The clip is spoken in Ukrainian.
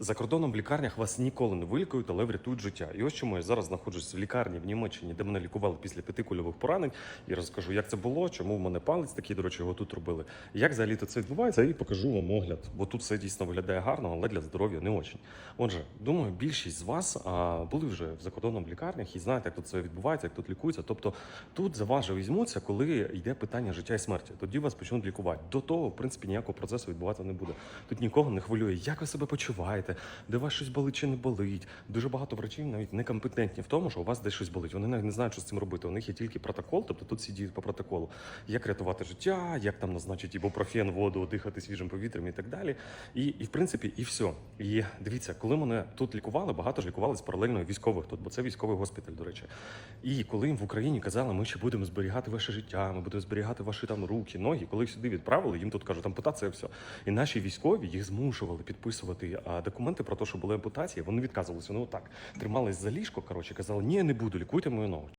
За кордоном в лікарнях вас ніколи не вилікують, але врятують життя. І ось чому я зараз знаходжусь в лікарні в Німеччині, де мене лікували після п'яти кульових поранень. І розкажу, як це було, чому в мене палець такий, до речі, його тут робили. Як взагалі то це відбувається, і покажу вам огляд. Бо тут все дійсно виглядає гарно, але для здоров'я не очень. Отже, думаю, більшість з вас а, були вже в закордонном в лікарнях і знаєте, як тут це відбувається, як тут лікується. Тобто тут за вас же візьмуться, коли йде питання життя і смерті. Тоді вас почнуть лікувати. До того, в принципі, ніякого процесу відбуватися не буде. Тут нікого не хвилює, як ви себе почуваєте, де у вас щось болить чи не болить. Дуже багато врачів навіть некомпетентні в тому, що у вас десь щось болить. Вони навіть не знають, що з цим робити. У них є тільки протокол, тобто тут всі діють по протоколу. Як рятувати життя, як там назначити ібупрофен, воду, дихати свіжим повітрям і так далі. І, і в принципі, і все. І дивіться, коли мене тут лікували, багато ж лікувались паралельно військових тут, бо це військовий госпіталь, до речі. І коли їм в Україні казали, ми ще будемо зберігати ваше життя, ми будемо зберігати ваші там руки, ноги. Коли їх сюди відправили, їм тут кажуть, ампутація, все. І наші військові їх змушували підписувати а, документи про те, що були ампутації. Вони відказувалися. Ну так тримались за ліжко. Коротше, казали, ні, не буду, лікуйте мою ногу.